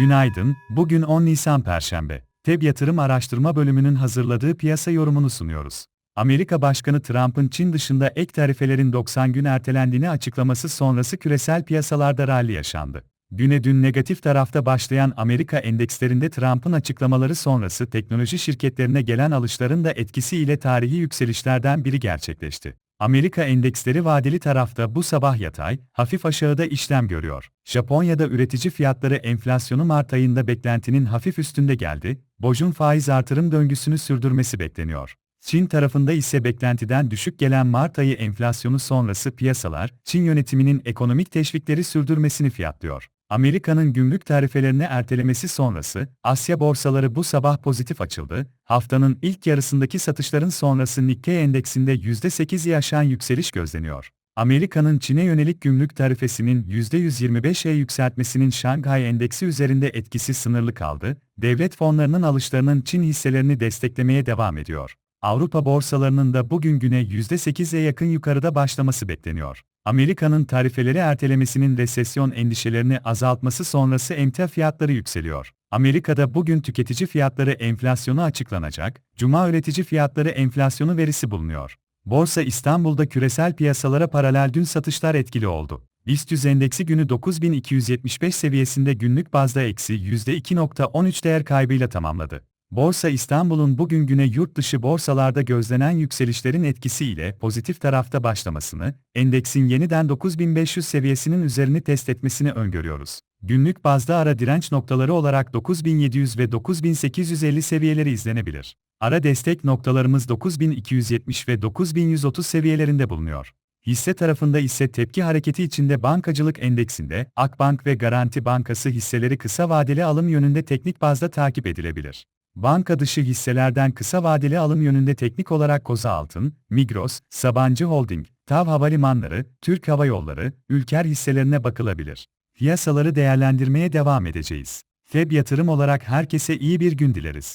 Günaydın, bugün 10 Nisan Perşembe. TEB Yatırım Araştırma Bölümünün hazırladığı piyasa yorumunu sunuyoruz. Amerika Başkanı Trump'ın Çin dışında ek tarifelerin 90 gün ertelendiğini açıklaması sonrası küresel piyasalarda rally yaşandı. Güne dün negatif tarafta başlayan Amerika endekslerinde Trump'ın açıklamaları sonrası teknoloji şirketlerine gelen alışların da etkisiyle tarihi yükselişlerden biri gerçekleşti. Amerika endeksleri vadeli tarafta bu sabah yatay, hafif aşağıda işlem görüyor. Japonya'da üretici fiyatları enflasyonu Mart ayında beklentinin hafif üstünde geldi, Boj'un faiz artırım döngüsünü sürdürmesi bekleniyor. Çin tarafında ise beklentiden düşük gelen Mart ayı enflasyonu sonrası piyasalar, Çin yönetiminin ekonomik teşvikleri sürdürmesini fiyatlıyor. Amerika'nın gümrük tarifelerini ertelemesi sonrası, Asya borsaları bu sabah pozitif açıldı, haftanın ilk yarısındaki satışların sonrası Nikkei endeksinde %8'i aşan yükseliş gözleniyor. Amerika'nın Çin'e yönelik gümrük tarifesinin %125'e yükseltmesinin Şanghay Endeksi üzerinde etkisi sınırlı kaldı, devlet fonlarının alışlarının Çin hisselerini desteklemeye devam ediyor. Avrupa borsalarının da bugün güne %8'e yakın yukarıda başlaması bekleniyor. Amerika'nın tarifeleri ertelemesinin resesyon endişelerini azaltması sonrası emtia fiyatları yükseliyor. Amerika'da bugün tüketici fiyatları enflasyonu açıklanacak, Cuma üretici fiyatları enflasyonu verisi bulunuyor. Borsa İstanbul'da küresel piyasalara paralel dün satışlar etkili oldu. BIST 100 endeksi günü 9275 seviyesinde günlük bazda eksi %2.13 değer kaybıyla tamamladı. Borsa İstanbul'un bugün güne yurt dışı borsalarda gözlenen yükselişlerin etkisiyle pozitif tarafta başlamasını, endeksin yeniden 9500 seviyesinin üzerini test etmesini öngörüyoruz. Günlük bazda ara direnç noktaları olarak 9700 ve 9850 seviyeleri izlenebilir. Ara destek noktalarımız 9270 ve 9130 seviyelerinde bulunuyor. Hisse tarafında ise tepki hareketi içinde bankacılık endeksinde Akbank ve Garanti Bankası hisseleri kısa vadeli alım yönünde teknik bazda takip edilebilir. Banka dışı hisselerden kısa vadeli alım yönünde teknik olarak Koza Altın, Migros, Sabancı Holding, TAV Havalimanları, Türk Hava Yolları, Ülker hisselerine bakılabilir. Piyasaları değerlendirmeye devam edeceğiz. FEB yatırım olarak herkese iyi bir gün dileriz.